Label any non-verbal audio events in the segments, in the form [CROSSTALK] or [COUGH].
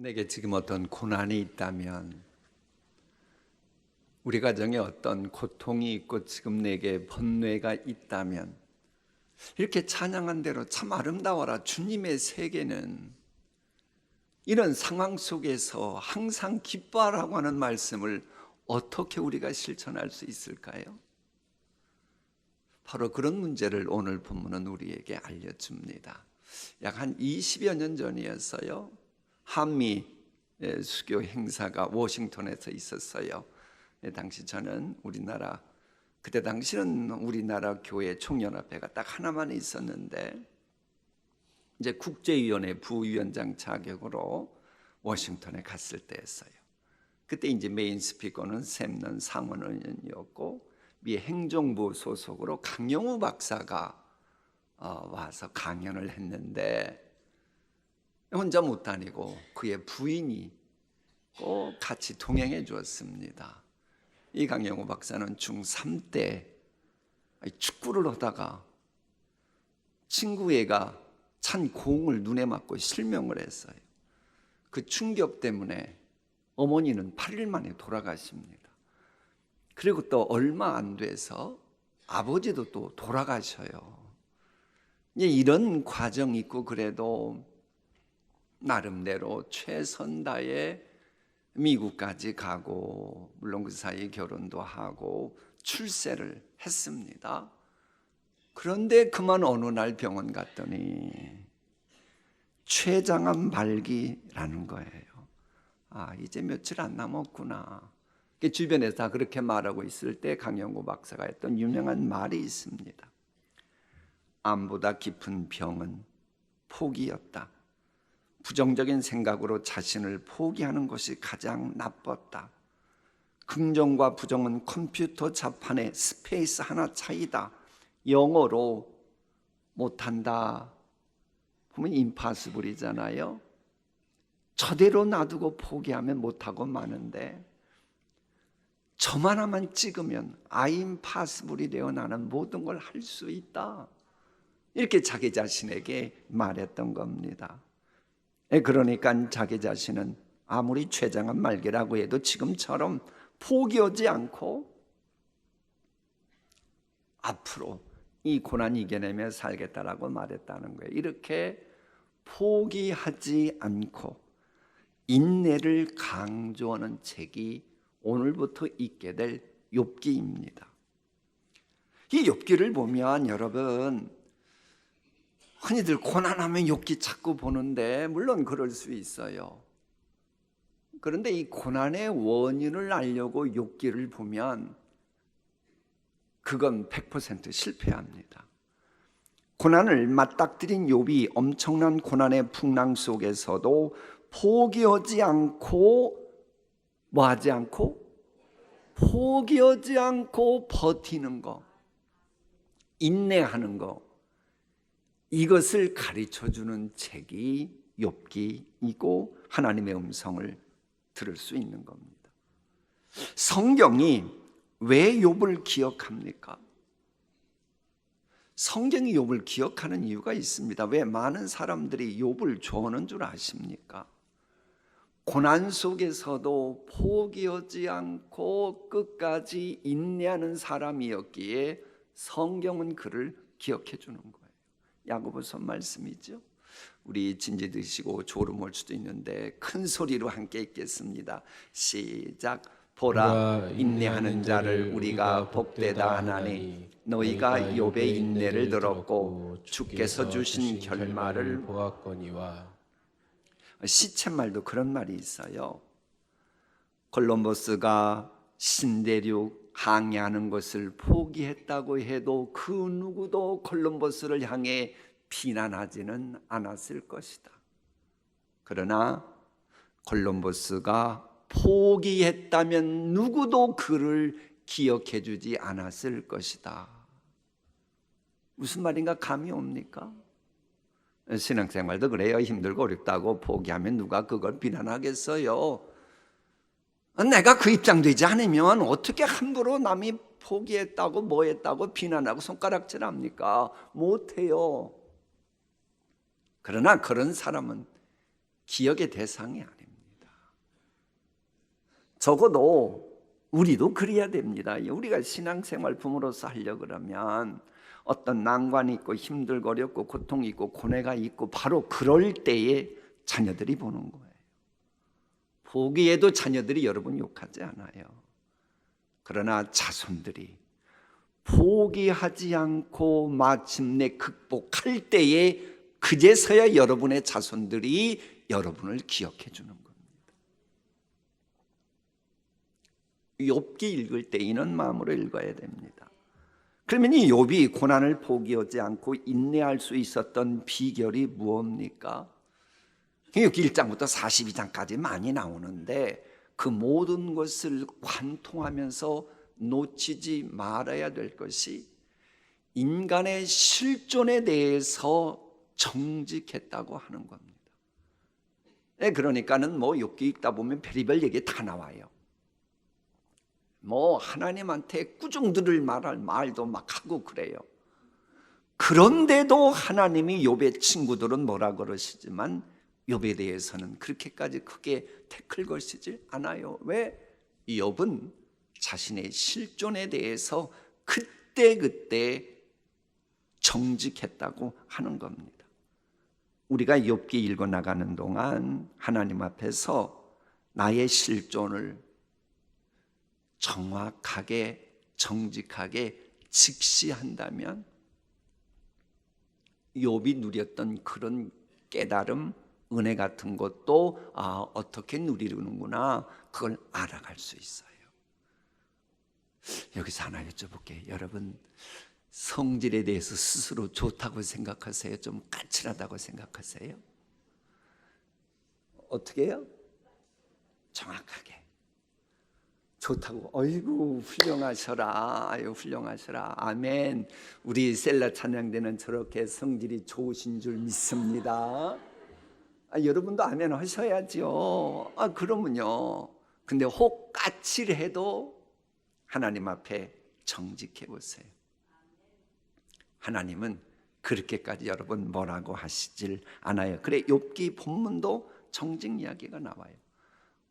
내게 지금 어떤 고난이 있다면 우리 가정에 어떤 고통이 있고 지금 내게 번뇌가 있다면 이렇게 찬양한 대로 참 아름다워라 주님의 세계는 이런 상황 속에서 항상 기뻐하라고 하는 말씀을 어떻게 우리가 실천할 수 있을까요? 바로 그런 문제를 오늘 본문은 우리에게 알려줍니다. 약 한 20여 년 전이었어요. 한미 예, 수교 행사가 워싱턴에서 있었어요. 예, 당시 저는 우리나라 그때 당시는 우리나라 교회 총연합회가 딱 하나만 있었는데 이제 국제위원회 부위원장 자격으로 워싱턴에 갔을 때였어요. 그때 이제 메인 스피커는 샘넌 상원의원이었고 미 행정부 소속으로 강영우 박사가 어, 와서 강연을 했는데 혼자 못 다니고 그의 부인이 꼭 같이 동행해 주었습니다. 이 강영우 박사는 중3 때 축구를 하다가 친구 애가 찬 공을 눈에 맞고 실명을 했어요. 그 충격 때문에 어머니는 8일 만에 돌아가십니다. 그리고 또 얼마 안 돼서 아버지도 또 돌아가셔요. 이런 과정이 있고 그래도 나름대로 최선 다해 미국까지 가고 물론 그 사이에 결혼도 하고 출세를 했습니다. 그런데 그만 어느 날 병원 갔더니 췌장암 말기라는 거예요. 아 이제 며칠 안 남았구나. 주변에서 다 그렇게 말하고 있을 때 강영구 박사가 했던 유명한 말이 있습니다. 암보다 깊은 병은 포기였다. 부정적인 생각으로 자신을 포기하는 것이 가장 나빴다. 긍정과 부정은 컴퓨터 자판의 스페이스 하나 차이다. 영어로 못한다. 보면 임파스블이잖아요. 저대로 놔두고 포기하면 못하고 마는데 저만 하나만 찍으면 아임파스블이 되어 나는 모든 걸 할 수 있다. 이렇게 자기 자신에게 말했던 겁니다. 예, 그러니까 자기 자신은 아무리 최장한 말기라고 해도 지금처럼 포기하지 않고 앞으로 이 고난 이겨내며 살겠다라고 말했다는 거예요. 이렇게 포기하지 않고 인내를 강조하는 책이 오늘부터 있게 될 욥기입니다. 이 욥기를 보면 여러분 흔히들 고난하면 욥기 자꾸 보는데 물론 그럴 수 있어요. 그런데 이 고난의 원인을 알려고 욥기를 보면 그건 100% 실패합니다. 고난을 맞닥뜨린 욥이 엄청난 고난의 풍랑 속에서도 포기하지 않고 뭐 하지 않고 포기하지 않고 버티는 거 인내하는 거 이것을 가르쳐 주는 책이 욥기이고 하나님의 음성을 들을 수 있는 겁니다. 성경이 왜 욥을 기억합니까? 성경이 욥을 기억하는 이유가 있습니다. 왜 많은 사람들이 욥을 좋아하는 줄 아십니까? 고난 속에서도 포기하지 않고 끝까지 인내하는 사람이었기에 성경은 그를 기억해 주는 거예요. 야고보서 말씀이죠. 우리 진지 드시고 졸음 올 수도 있는데 큰 소리로 함께 읽겠습니다. 시작. 보라 인내하는 자를 우리가 복되다 하나니 너희가 욥의 인내를 들었고 주께서 주신 결말을 보았거니와 시쳇말도 그런 말이 있어요. 콜럼버스가 신대륙 항해하는 것을 포기했다고 해도 그 누구도 콜럼버스를 향해 비난하지는 않았을 것이다. 그러나 콜럼버스가 포기했다면 누구도 그를 기억해 주지 않았을 것이다. 무슨 말인가 감이 옵니까? 신앙생활도 그래요. 힘들고 어렵다고 포기하면 누가 그걸 비난하겠어요? 내가 그 입장 되지 않으면 어떻게 함부로 남이 포기했다고 뭐 했다고 비난하고 손가락질 합니까? 못해요. 그러나 그런 사람은 기억의 대상이 아닙니다. 적어도 우리도 그래야 됩니다. 우리가 신앙생활품으로서 하려 그러면 어떤 난관이 있고 힘들고 어렵고 고통이 있고 고뇌가 있고 바로 그럴 때에 자녀들이 보는 거예요. 보기에도 자녀들이 여러분 욕하지 않아요. 그러나 자손들이 포기하지 않고 마침내 극복할 때에 그제서야 여러분의 자손들이 여러분을 기억해 주는 겁니다. 욥기 읽을 때 이런 마음으로 읽어야 됩니다. 그러면 이 욥이 고난을 포기하지 않고 인내할 수 있었던 비결이 무엇입니까? 욥기 1장부터 42장까지 많이 나오는데 그 모든 것을 관통하면서 놓치지 말아야 될 것이 인간의 실존에 대해서 정직했다고 하는 겁니다. 네, 그러니까는 뭐 욥기 읽다 보면 별의별 얘기 다 나와요. 뭐 하나님한테 꾸중 들을 말할 말도 막 하고 그래요. 그런데도 하나님이 욥의 친구들은 뭐라 그러시지만 욥에 대해서는 그렇게까지 크게 태클 걸시지 않아요. 왜? 욥은 자신의 실존에 대해서 그때 그때 정직했다고 하는 겁니다. 우리가 욥기 읽어 나가는 동안 하나님 앞에서 나의 실존을 정확하게 정직하게 직시한다면 욥이 누렸던 그런 깨달음 은혜 같은 것도 아, 어떻게 누리는구나 그걸 알아갈 수 있어요. 여기서 하나 여쭤볼게요. 여러분 성질에 대해서 스스로 좋다고 생각하세요? 좀 까칠하다고 생각하세요? 어떻게 해요? 정확하게. 좋다고. 어이구 훌륭하셔라. 아유 훌륭하셔라. 아멘. 우리 셀라 찬양대는 저렇게 성질이 좋으신 줄 믿습니다. 아, 여러분도 아멘 하셔야죠 아 그러면요. 근데 혹 까칠해도 하나님 앞에 정직해 보세요 하나님은 그렇게까지 여러분 뭐라고 하시질 않아요. 그래 욥기 본문도 정직 이야기가 나와요.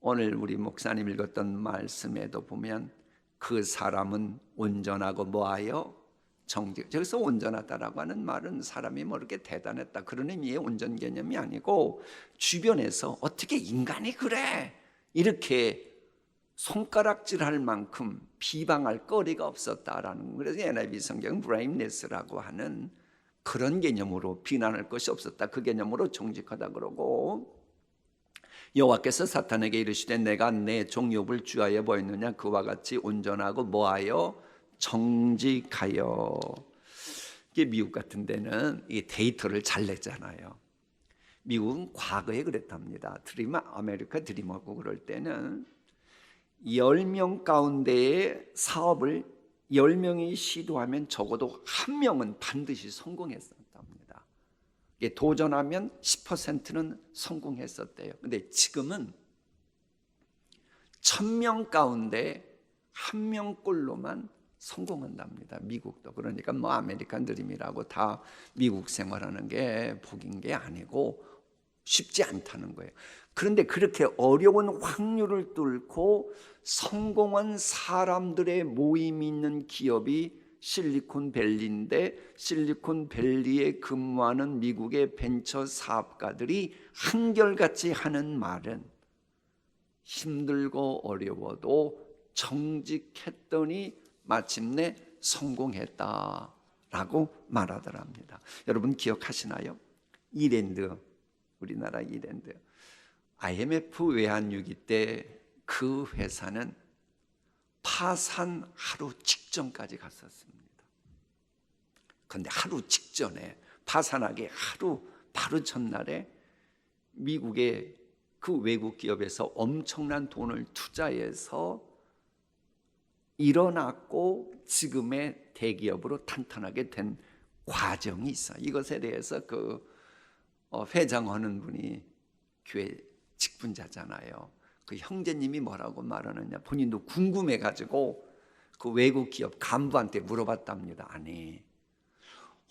오늘 우리 목사님 읽었던 말씀에도 보면 그 사람은 온전하고 뭐하여? 정직. 저기서 온전하다라고 하는 말은 사람이 뭐 이렇게 대단했다 그런 의미의 온전 개념이 아니고 주변에서 어떻게 인간이 그래? 이렇게 손가락질할 만큼 비방할 거리가 없었다라는 그래서 NIV 성경 브레임네스라고 하는 그런 개념으로 비난할 것이 없었다. 그 개념으로 정직하다 그러고 여호와께서 사탄에게 이르시되 내가 내 종욥을 주하여 보였느냐? 그와 같이 온전하고 뭐하여? 정직하여. 이게 미국 같은 데는 이 데이터를 잘 내잖아요. 미국은 과거에 그랬답니다. 드림 아메리카 드림하고 그럴 때는 10명 가운데의 사업을 10명이 시도하면 적어도 한 명은 반드시 성공했어요. 도전하면 10%는 성공했었대요. 근데 지금은 천명 가운데 한 명꼴로만 성공한답니다. 미국도 그러니까 뭐 아메리칸 드림이라고 다 미국 생활하는 게 복인 게 아니고 쉽지 않다는 거예요. 그런데 그렇게 어려운 확률을 뚫고 성공한 사람들의 모임이 있는 기업이 실리콘밸리인데 실리콘밸리에 근무하는 미국의 벤처 사업가들이 한결같이 하는 말은 힘들고 어려워도 정직했더니 마침내 성공했다라고 말하더랍니다. 여러분 기억하시나요? 이랜드 우리나라 이랜드 IMF 외환위기 때 그 회사는 파산 하루 직전까지 갔었습니다. 그런데 하루 직전에 파산하기 하루 바로 전날에 미국의 그 외국 기업에서 엄청난 돈을 투자해서 일어났고 지금의 대기업으로 탄탄하게 된 과정이 있어. 이것에 대해서 그 어, 회장하는 분이 교회 직분자잖아요. 그 형제님이 뭐라고 말하느냐 본인도 궁금해 가지고 그 외국 기업 간부한테 물어봤답니다. 아니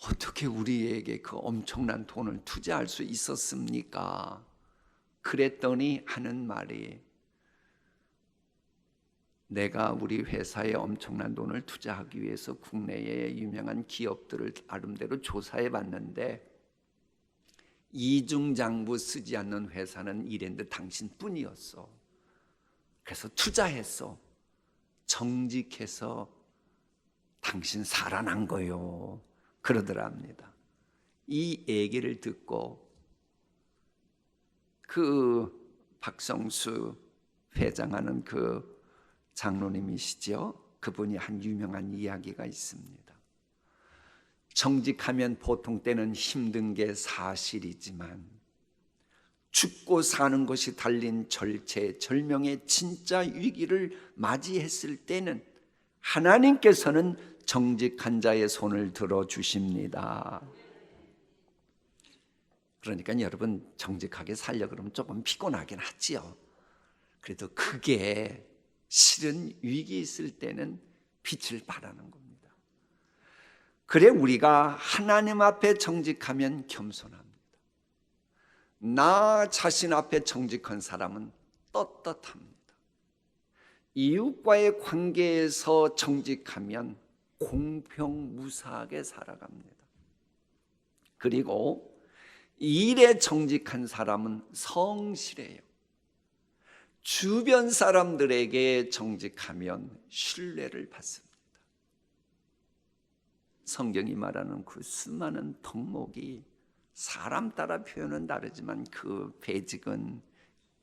어떻게 우리에게 그 엄청난 돈을 투자할 수 있었습니까? 그랬더니 하는 말이 내가 우리 회사에 엄청난 돈을 투자하기 위해서 국내의 유명한 기업들을 나름대로 조사해 봤는데 이중장부 쓰지 않는 회사는 이랜드 당신뿐이었어. 그래서 투자했어. 정직해서 당신 살아난 거요. 그러더랍니다. 이 얘기를 듣고 그 박성수 회장하는 그 장로님이시죠. 그분이 한 유명한 이야기가 있습니다. 정직하면 보통 때는 힘든 게 사실이지만 죽고 사는 것이 달린 절체, 절명의 진짜 위기를 맞이했을 때는 하나님께서는 정직한 자의 손을 들어 주십니다. 그러니까 여러분 정직하게 살려 그러면 조금 피곤하긴 하지요. 그래도 그게 실은 위기 있을 때는 빛을 발하는 겁니다. 그래 우리가 하나님 앞에 정직하면 겸손합니다. 나 자신 앞에 정직한 사람은 떳떳합니다. 이웃과의 관계에서 정직하면 공평무사하게 살아갑니다. 그리고 일에 정직한 사람은 성실해요. 주변 사람들에게 정직하면 신뢰를 받습니다. 성경이 말하는 그 수많은 덕목이 사람 따라 표현은 다르지만 그 배직은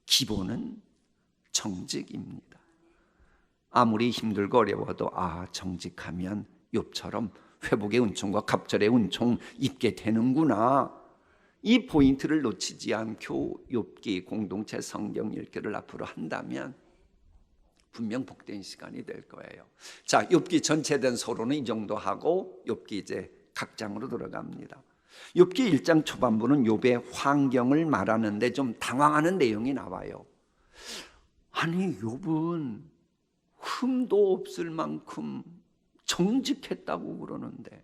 기본은 정직입니다. 아무리 힘들고 어려워도 아 정직하면 욥처럼 회복의 은총과 갑절의 은총 입게 되는구나. 이 포인트를 놓치지 않고 욥기 공동체 성경 읽기를 앞으로 한다면 분명 복된 시간이 될 거예요. 자, 욥기 전체된 서로는 이 정도 하고 욥기 이제 각 장으로 들어갑니다. 욥기 1장 초반부는 욥의 환경을 말하는데 좀 당황하는 내용이 나와요. 아니 욥은 흠도 없을 만큼 정직했다고 그러는데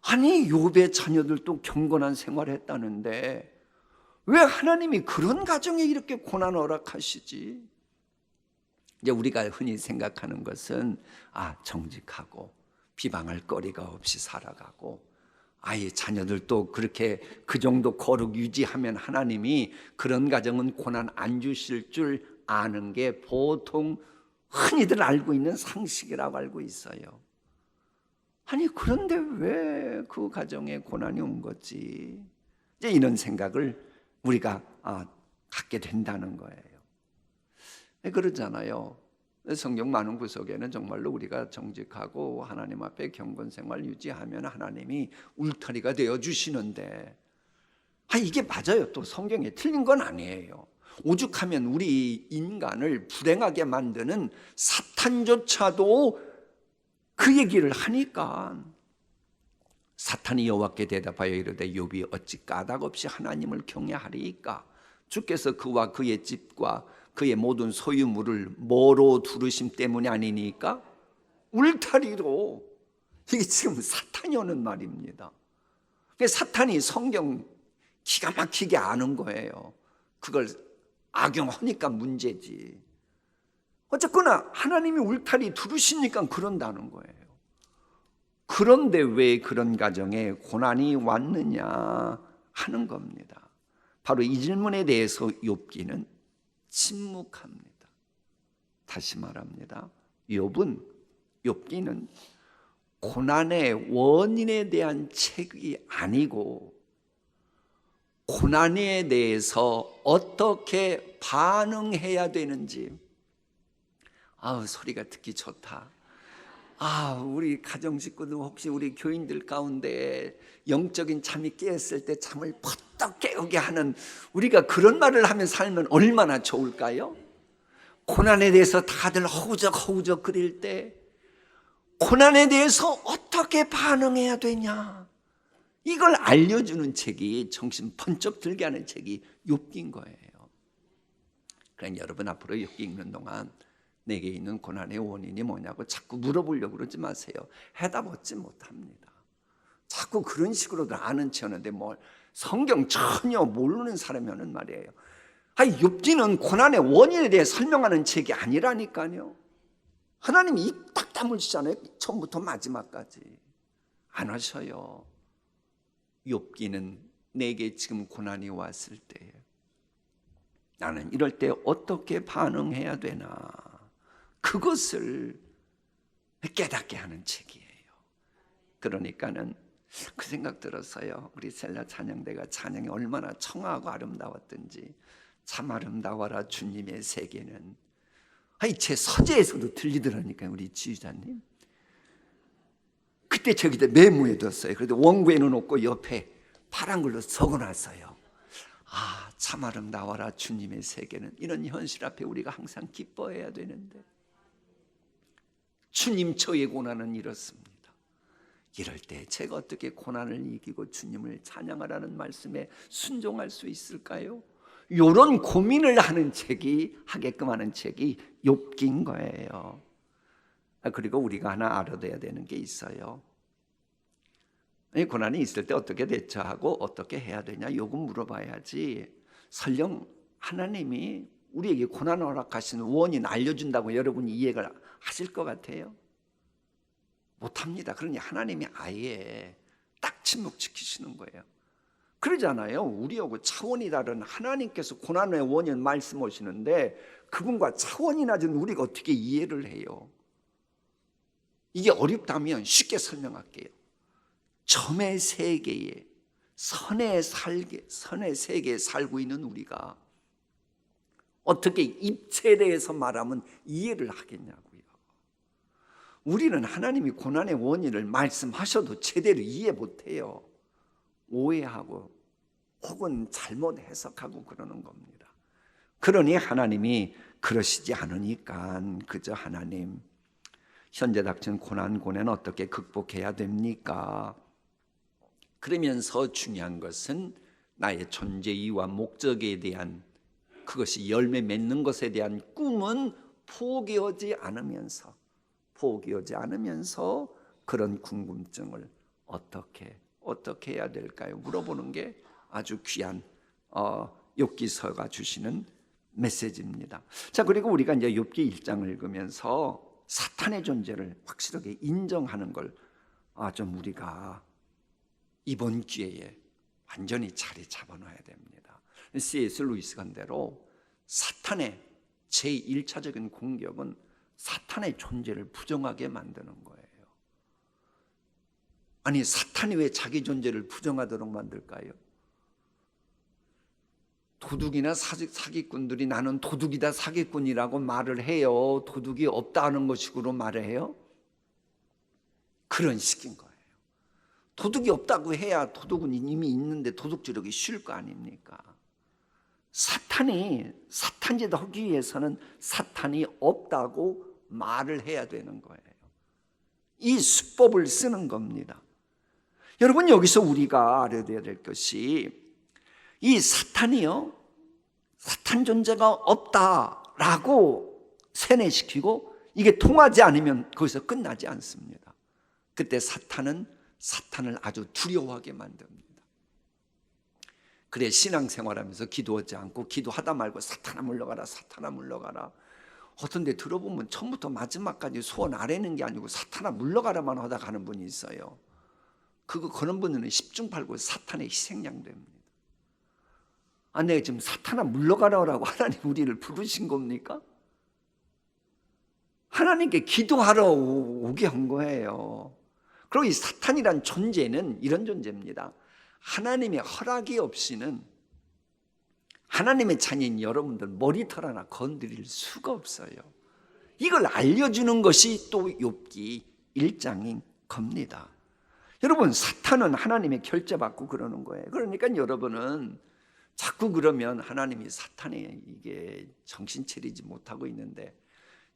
아니 욥의 자녀들도 경건한 생활을 했다는데 왜 하나님이 그런 가정에 이렇게 고난을 허락하시지? 이제 우리가 흔히 생각하는 것은 아 정직하고 비방할 거리가 없이 살아가고 아예 자녀들도 그렇게 그 정도 거룩 유지하면 하나님이 그런 가정은 고난 안 주실 줄 아는 게 보통 흔히들 알고 있는 상식이라고 알고 있어요. 아니 그런데 왜 그 가정에 고난이 온 거지? 이제 이런 생각을 우리가 아, 갖게 된다는 거예요. 네, 그러잖아요. 성경 많은 구석에는 정말로 우리가 정직하고 하나님 앞에 경건 생활 유지하면 하나님이 울타리가 되어 주시는데 아 이게 맞아요. 또 성경에 틀린 건 아니에요. 오죽하면 우리 인간을 불행하게 만드는 사탄조차도 그 얘기를 하니까 사탄이 여호와께 대답하여 이르되 욥이 어찌 까닭 없이 하나님을 경외하리이까 주께서 그와 그의 집과 그의 모든 소유물을 뭐로 두르심 때문이 아니니까 울타리로 이게 지금 사탄이 오는 말입니다. 사탄이 성경 기가 막히게 아는 거예요. 그걸 악용하니까 문제지. 어쨌거나 하나님이 울타리 두르시니까 그런다는 거예요. 그런데 왜 그런 가정에 고난이 왔느냐 하는 겁니다. 바로 이 질문에 대해서 욥기는 침묵합니다. 다시 말합니다. 욥은 욥기는 고난의 원인에 대한 책이 아니고 고난에 대해서 어떻게 반응해야 되는지 아우 소리가 듣기 좋다. 아, 우리 가정 식구들 혹시 우리 교인들 가운데 영적인 잠이 깨었을 때 잠을 퍼떡 깨우게 하는 우리가 그런 말을 하면 살면 얼마나 좋을까요? 고난에 대해서 다들 허우적 허우적 그릴 때 고난에 대해서 어떻게 반응해야 되냐? 이걸 알려주는 책이 정신 번쩍 들게 하는 책이 욥기인 거예요. 그러니까 여러분 앞으로 욥기 읽는 동안 내게 있는 고난의 원인이 뭐냐고 자꾸 물어보려고 그러지 마세요. 해답 얻지 못합니다. 자꾸 그런 식으로들 아는 척하는데 뭘 성경 전혀 모르는 사람이 하는 말이에요. 아니 욥기는 고난의 원인에 대해 설명하는 책이 아니라니까요. 하나님이 입딱 다물시잖아요. 처음부터 마지막까지 안 하셔요. 욥기는 내게 지금 고난이 왔을 때 나는 이럴 때 어떻게 반응해야 되나 그것을 깨닫게 하는 책이에요. 그러니까는 그 생각 들었어요. 우리 셀라 찬양대가 찬양이 얼마나 청하고 아름다웠던지 참 아름다워라 주님의 세계는. 아니 제 서재에서도 들리더라니까요 우리 지휘자님. 그때 저기다 메모해 뒀어요. 그래도 원고에는 없고 옆에 파란 걸로 적어놨어요. 아 참 아름다워라 주님의 세계는. 이런 현실 앞에 우리가 항상 기뻐해야 되는데 주님 저의 고난은 이렇습니다 이럴 때 제가 어떻게 고난을 이기고 주님을 찬양하라는 말씀에 순종할 수 있을까요? 이런 고민을 하는 책이 하게끔 하는 책이 욥기인 거예요. 아, 그리고 우리가 하나 알아둬야 되는 게 있어요. 이 고난이 있을 때 어떻게 대처하고 어떻게 해야 되냐 요금 물어봐야지. 설령 하나님이 우리에게 고난을 허락하시는 원인 알려준다고 여러분이 이해가 하실 것 같아요? 못합니다. 그러니 하나님이 아예 딱 침묵시키시는 거예요. 그러잖아요. 우리하고 차원이 다른 하나님께서 고난의 원인 말씀하시는데 그분과 차원이 낮은 우리가 어떻게 이해를 해요? 이게 어렵다면 쉽게 설명할게요. 점의 세계에 선의 살게 선의 세계에 살고 있는 우리가 어떻게 입체에 대해서 말하면 이해를 하겠냐고요. 우리는 하나님이 고난의 원인을 말씀하셔도 제대로 이해 못해요. 오해하고 혹은 잘못 해석하고 그러는 겁니다. 그러니 하나님이 그러시지 않으니까 그저 하나님 현재 닥친 고난 고뇌는 어떻게 극복해야 됩니까? 그러면서 중요한 것은 나의 존재 이유와 목적에 대한 그것이 열매 맺는 것에 대한 꿈은 포기하지 않으면서 포기하지 않으면서 그런 궁금증을 어떻게 어떻게 해야 될까요? 물어보는 게 아주 귀한 어, 욥기서가 주시는 메시지입니다. 자 그리고 우리가 이제 욥기 1장을 읽으면서 사탄의 존재를 확실하게 인정하는 걸 아, 좀 우리가 이번 기회에 완전히 자리 잡아놔야 됩니다. C.S. 루이스 간대로 사탄의 제1차적인 공격은 사탄의 존재를 부정하게 만드는 거예요. 아니 사탄이 왜 자기 존재를 부정하도록 만들까요? 도둑이나 사기꾼들이 나는 도둑이다 사기꾼이라고 말을 해요. 도둑이 없다는 것식으로 말을 해요. 그런 식인 거예요. 도둑이 없다고 해야 도둑은 이미 있는데 도둑질하기 쉬울 거 아닙니까? 사탄이 사탄짓 하기 위해서는 사탄이 없다고 말을 해야 되는 거예요. 이 수법을 쓰는 겁니다. 여러분 여기서 우리가 알아야 될 것이 이 사탄이요 사탄 존재가 없다라고 세뇌시키고 이게 통하지 않으면 거기서 끝나지 않습니다. 그때 사탄은 사탄을 아주 두려워하게 만듭니다. 그래 신앙생활하면서 기도하지 않고 기도하다 말고 사탄아 물러가라 사탄아 물러가라. 어떤 데 들어보면 처음부터 마지막까지 소원 아래는 게 아니고 사탄아 물러가라만 하다 가는 분이 있어요. 그거 그런 분은 십중팔구 사탄의 희생양 됩니다. 아 내가 지금 사탄아 물러가라고 하나님 우리를 부르신 겁니까? 하나님께 기도하러 오게 한 거예요. 그리고 이 사탄이란 존재는 이런 존재입니다 하나님의 허락이 없이는 하나님의 자녀인 여러분들 머리털 하나 건드릴 수가 없어요. 이걸 알려주는 것이 또 욥기 1장인 겁니다. 여러분 사탄은 하나님의 결제받고 그러는 거예요. 그러니까 여러분은 자꾸 그러면 하나님이 사탄에 이게 정신 차리지 못하고 있는데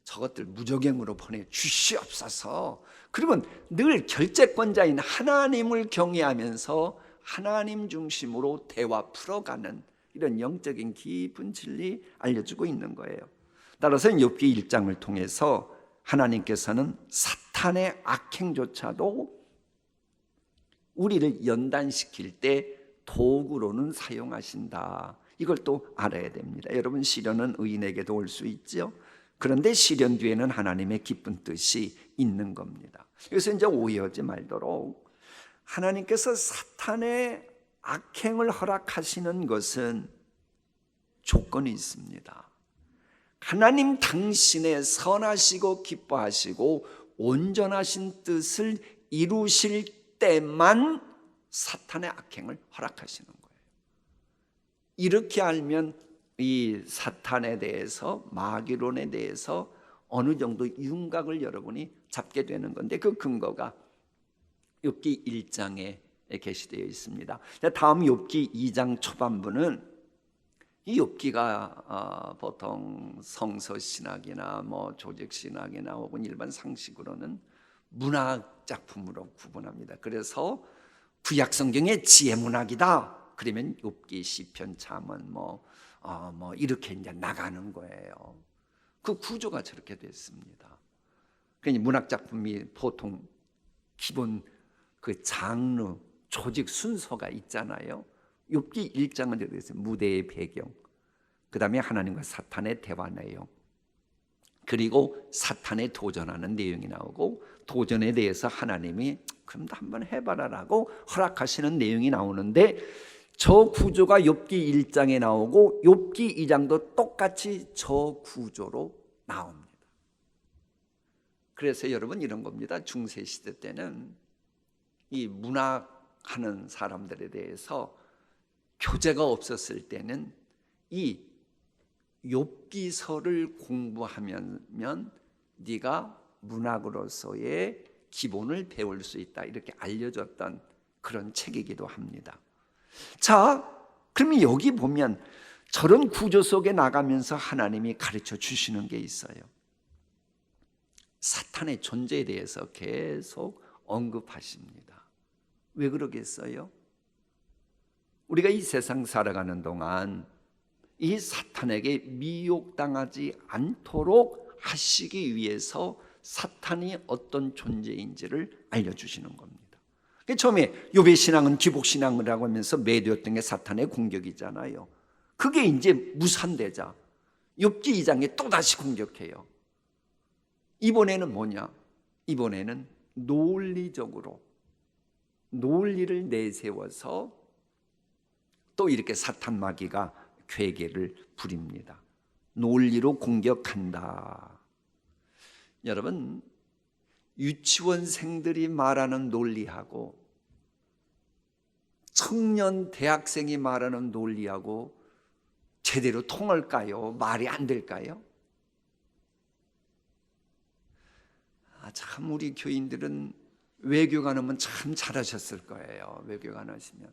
저것들 무적행으로 보내 주시옵소서. 그러면 늘 결제권자인 하나님을 경외하면서 하나님 중심으로 대화 풀어가는 이런 영적인 깊은 진리 알려주고 있는 거예요. 따라서 욥기 1장을 통해서 하나님께서는 사탄의 악행조차도 우리를 연단시킬 때 도구로는 사용하신다. 이걸 또 알아야 됩니다. 여러분 시련은 의인에게도 올 수 있죠. 그런데 실현 뒤에는 하나님의 기쁜 뜻이 있는 겁니다. 그래서 이제 오해하지 말도록 하나님께서 사탄의 악행을 허락하시는 것은 조건이 있습니다. 하나님 당신의 선하시고 기뻐하시고 온전하신 뜻을 이루실 때만 사탄의 악행을 허락하시는 거예요. 이렇게 알면 이 사탄에 대해서 마귀론에 대해서 어느 정도 윤곽을 여러분이 잡게 되는 건데 그 근거가 욥기 1장에 게시되어 있습니다. 다음 욥기 2장 초반부는 이 욥기가 어, 보통 성서 신학이나 뭐 조직 신학이나 혹은 일반 상식으로는 문학 작품으로 구분합니다. 그래서 구약 성경의 지혜 문학이다. 그러면 욥기 시편 잠언 뭐, 어, 뭐 이렇게 이제 나가는 거예요. 그 구조가 저렇게 됐습니다. 그러니 문학 작품이 보통 기본 그 장르 조직 순서가 있잖아요. 욥기 1장은 이렇게 있어요. 무대의 배경. 그다음에 하나님과 사탄의 대화 내용. 그리고 사탄에 도전하는 내용이 나오고 도전에 대해서 하나님이 그럼 한번 해봐라라고 허락하시는 내용이 나오는데 저 구조가 욥기 1장에 나오고 욥기 2장도 똑같이 저 구조로 나옵니다. 그래서 여러분 이런 겁니다. 중세 시대 때는 이 문학하는 사람들에 대해서 교재가 없었을 때는 이 욥기서를 공부하면 네가 문학으로서의 기본을 배울 수 있다 이렇게 알려줬던 그런 책이기도 합니다. 자, 그러면 여기 보면 저런 구조 속에 나가면서 하나님이 가르쳐 주시는 게 있어요. 사탄의 존재에 대해서 계속 언급하십니다. 왜 그러겠어요? 우리가 이 세상 살아가는 동안 이 사탄에게 미혹당하지 않도록 하시기 위해서 사탄이 어떤 존재인지를 알려주시는 겁니다. 처음에 요배 신앙은 기복 신앙이라고 하면서 매도였던 게 사탄의 공격이잖아요. 그게 이제 무산되자 욥기 2장에 또 다시 공격해요. 이번에는 뭐냐? 이번에는 논리적으로 논리를 내세워서 또 이렇게 사탄 마귀가 괴계를 부립니다. 논리로 공격한다. 여러분 유치원생들이 말하는 논리하고 청년 대학생이 말하는 논리하고 제대로 통할까요? 말이 안 될까요? 아, 참 우리 교인들은 외교관 하면 참 잘하셨을 거예요. 외교관 하시면.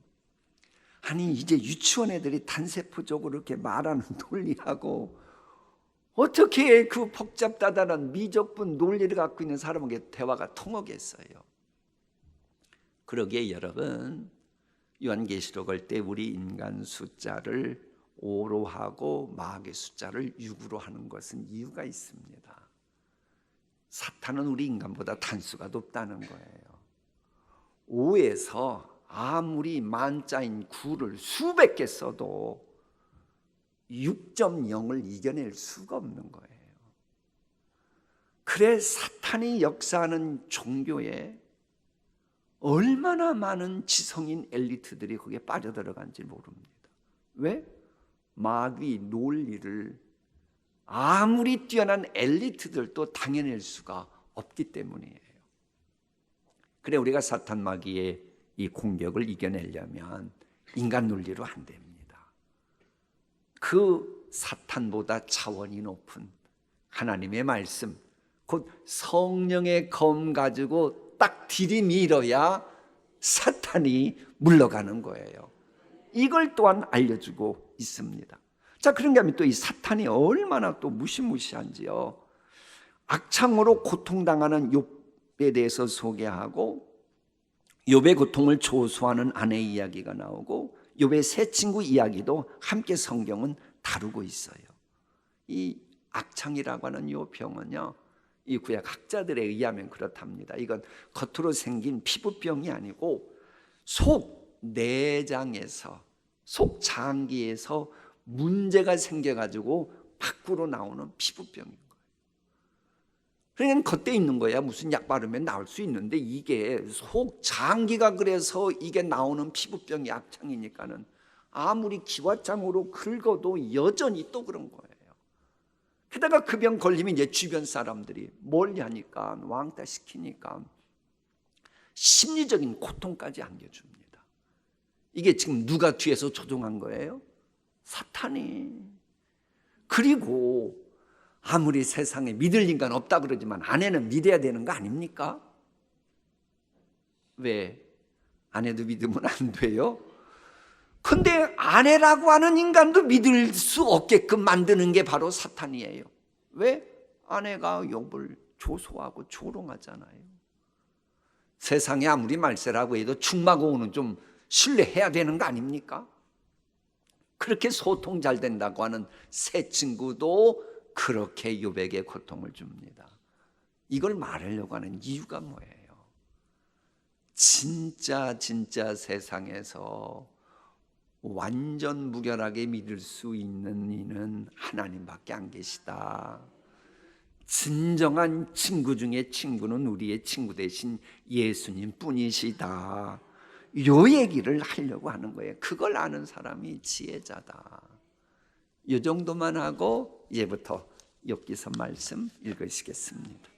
아니 이제 유치원 애들이 단세포적으로 이렇게 말하는 [LAUGHS] 논리하고 어떻게 그 복잡다단한 미적분 논리를 갖고 있는 사람에게 대화가 통하겠어요? 그러기에 여러분 요한계시록 할때 우리 인간 숫자를 5로 하고 마귀 숫자를 6으로 하는 것은 이유가 있습니다. 사탄은 우리 인간보다 단수가 높다는 거예요. 5에서 아무리 만자인 9를 수백 개 써도 6.0을 이겨낼 수가 없는 거예요. 그래 사탄이 역사하는 종교에 얼마나 많은 지성인 엘리트들이 거기에 빠져들어간지 모릅니다. 왜? 마귀 논리를 아무리 뛰어난 엘리트들도 당해낼 수가 없기 때문이에요. 그래 우리가 사탄 마귀의 이 공격을 이겨내려면 인간 논리로 안 됩니다. 그 사탄보다 차원이 높은 하나님의 말씀, 곧 성령의 검 가지고 딱 들이밀어야 사탄이 물러가는 거예요. 이걸 또한 알려주고 있습니다. 자, 그런가 하면 또 이 사탄이 얼마나 또 무시무시한지요. 악창으로 고통당하는 욥에 대해서 소개하고 욥의 고통을 조소하는 아내 이야기가 나오고 욥의 새 친구 이야기도 함께 성경은 다루고 있어요. 이 악창이라고 하는 요 병은요. 이 구약 학자들에 의하면 그렇답니다. 이건 겉으로 생긴 피부병이 아니고 속 내장에서 속 장기에서 문제가 생겨 가지고 밖으로 나오는 피부병인 거예요. 그러니까 겉에 있는 거야 무슨 약 바르면 나올 수 있는데 이게 속 장기가 그래서 이게 나오는 피부병이 악창이니까는 아무리 기와장으로 긁어도 여전히 또 그런 거예요. 게다가 그 병 걸리면 이제 주변 사람들이 뭘 하니까 왕따 시키니까 심리적인 고통까지 안겨줍니다. 이게 지금 누가 뒤에서 조종한 거예요? 사탄이. 그리고 아무리 세상에 믿을 인간 없다 그러지만 아내는 믿어야 되는 거 아닙니까? 왜? 아내도 믿으면 안 돼요? 근데 아내라고 하는 인간도 믿을 수 없게끔 만드는 게 바로 사탄이에요. 왜? 아내가 욥을 조소하고 조롱하잖아요. 세상에 아무리 말세라고 해도 충마고우는 좀 신뢰해야 되는 거 아닙니까? 그렇게 소통 잘 된다고 하는 새 친구도 그렇게 요백에 고통을 줍니다. 이걸 말하려고 하는 이유가 뭐예요? 진짜 진짜 세상에서 완전 무결하게 믿을 수 있는 이는 하나님밖에 안 계시다. 진정한 친구 중에 친구는 우리의 친구 대신 예수님 뿐이시다. 요 얘기를 하려고 하는 거예요. 그걸 아는 사람이 지혜자다. 이 정도만 하고 이제부터 엽기서 말씀 읽으시겠습니다.